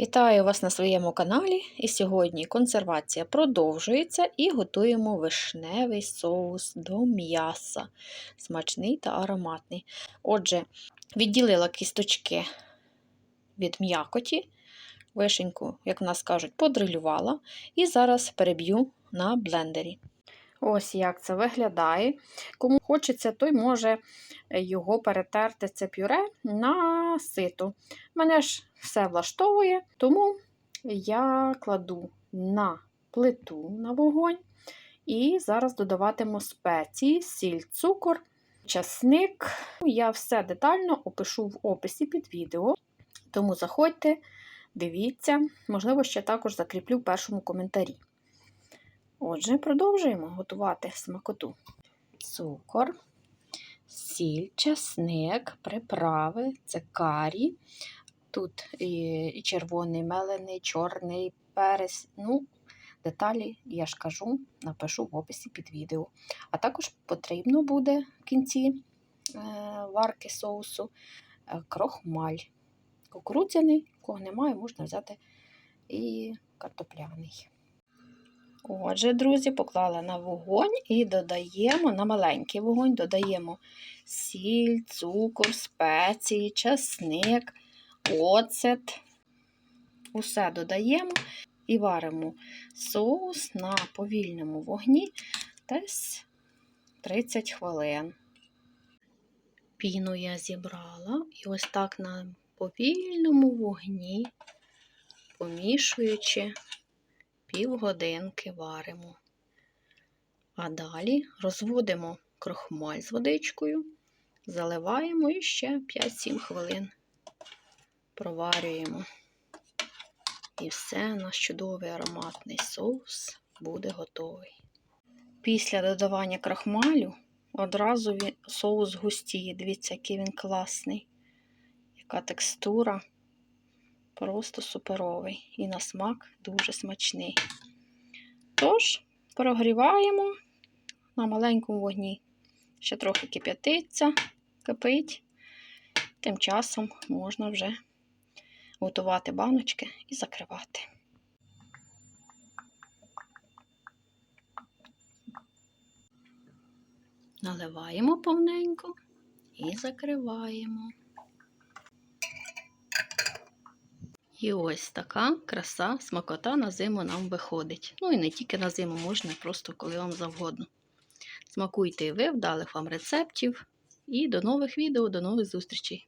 Вітаю вас на своєму каналі. І сьогодні консервація продовжується і готуємо вишневий соус до м'яса. Смачний та ароматний. Отже, відділила кісточки від м'якоті, вишеньку, як в нас кажуть, подрилювала. І зараз переб'ю на блендері. Ось як це виглядає. Кому хочеться, той може його перетерти це пюре на сито. Мене ж все влаштовує, тому я кладу на плиту на вогонь і зараз додаватиму спеції, сіль, цукор, часник. Я все детально опишу в описі під відео, тому заходьте, дивіться, можливо, ще також закріплю в першому коментарі. Отже, продовжуємо готувати смакоту. Цукор, сіль, часник, приправи, це карі. Тут і червоний мелений, чорний перець. Ну, деталі, я ж кажу, напишу в описі під відео. А також потрібно буде в кінці е, варки соусу е, крохмаль. Кукурудзяний, кого немає, можна взяти і картопляний. Отже, друзі, поклала на вогонь і додаємо на маленький вогонь, додаємо сіль, цукор, спеції, часник, оцет. Усе додаємо і варимо соус на повільному вогні десь 30 хвилин. Піну я зібрала і ось так на повільному вогні, помішуючи півгодинки варимо. А далі розводимо крохмаль з водичкою, заливаємо і ще 5-7 хвилин проварюємо. І все, наш чудовий ароматний соус буде готовий. Після додавання крахмалю одразу соус густіє. Дивіться, який він класний, яка текстура. Просто суперовий і на смак дуже смачний. Тож, прогріваємо на маленькому вогні. Ще трохи кип'ятиться, кипить. Тим часом можна вже готувати баночки і закривати. Наливаємо повненько і закриваємо. І ось така краса, смакота на зиму нам виходить. Ну і не тільки на зиму, можна просто коли вам завгодно. Смакуйте і ви, вдалих вам рецептів. І до нових відео, до нових зустрічей!